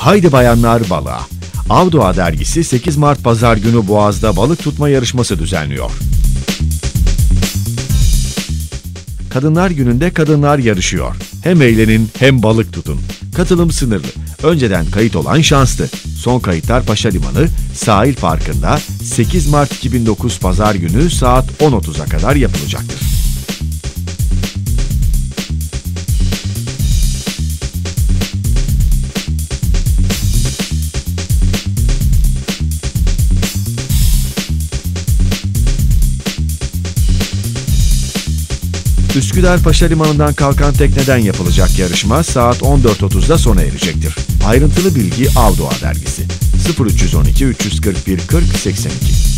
Haydi Bayanlar Balığa. Avdoğa dergisi 8 Mart Pazar günü Boğaz'da balık tutma yarışması düzenliyor. Kadınlar Günü'nde kadınlar yarışıyor. Hem eğlenin hem balık tutun. Katılım sınırlı. Önceden kayıt olan şanslı. Son kayıtlar Paşa Limanı, Sahil Parkı'nda 8 Mart 2009 Pazar günü saat 10.30'a kadar yapılacaktır. Üsküdar Paşa Limanı'ndan kalkan tekneden yapılacak yarışma saat 14.30'da sona erecektir. Ayrıntılı bilgi Avdoğa dergisi 0312 341 40 82